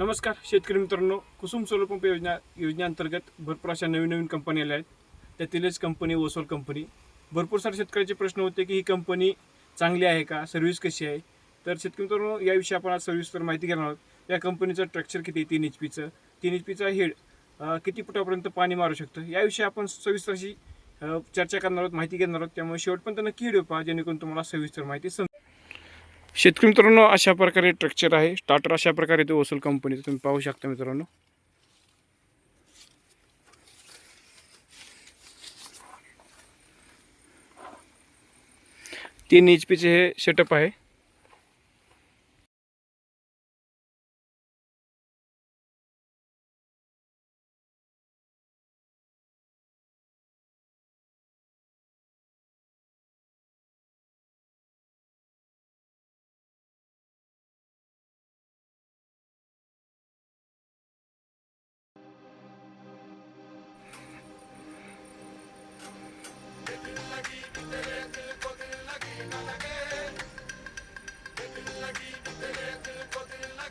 नमस्कार शेतकरी मित्रांनो. कुसुम सोलर पंप योजना योजनेअंतर्गत भरपूर अशा नवीन नवीन कंपनी आल्या आहेत. त्यातीलच कंपनी ओसोल कंपनी भरपूर सारे शेतकऱ्याचे प्रश्न होते की ही कंपनी चांगली आहे का? सर्व्हिस कशी आहे? तर शेतकरी मित्रांनो याविषयी आपण आज सविस्तर माहिती घेणार आहोत. या कंपनीचं स्ट्रक्चर किती आहे? तीन एच पीचं तीन एच पीचा हेड किती फुटापर्यंत पाणी मारू शकतं? याविषयी आपण सविस्तर अशी चर्चा करणार आहोत माहिती घेणार आहोत. त्यामुळे शेवटपर्यंत नक्की व्हिडिओ पहा जेणेकरून तुम्हाला सविस्तर माहिती समजेल. शेतकरी मित्रांनो अशा प्रकारे स्ट्रक्चर आहे. स्टार्टर अशा प्रकारे ते ओसल कंपनीचं तुम्ही पाहू शकता मित्रांनो. तीन एच पीचे हे सेटअप आहे.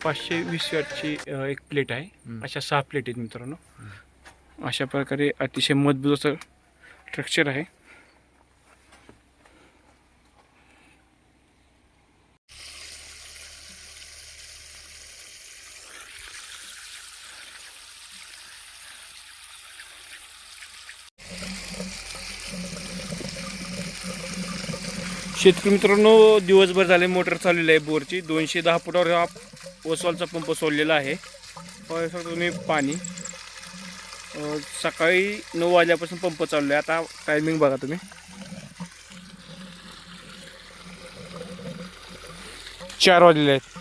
पाचशे वीस वॅटची एक प्लेट आहे. अशा सहा प्लेट आहेत मित्रांनो. अशा प्रकारे अतिशय मजबूत असं स्ट्रक्चर आहे. शेतकरी मित्रांनो दिवसभर झाले मोटर चाललेली आहे बोरची. दोनशे दहा फुटावर हा ओसवालचा पंप सोडलेला आहे. तुम्ही पाणी. सकाळी नऊ वाजल्यापासून पंप चालू आहे. आता टायमिंग बघा तुम्ही. चार वाजलेले आहेत.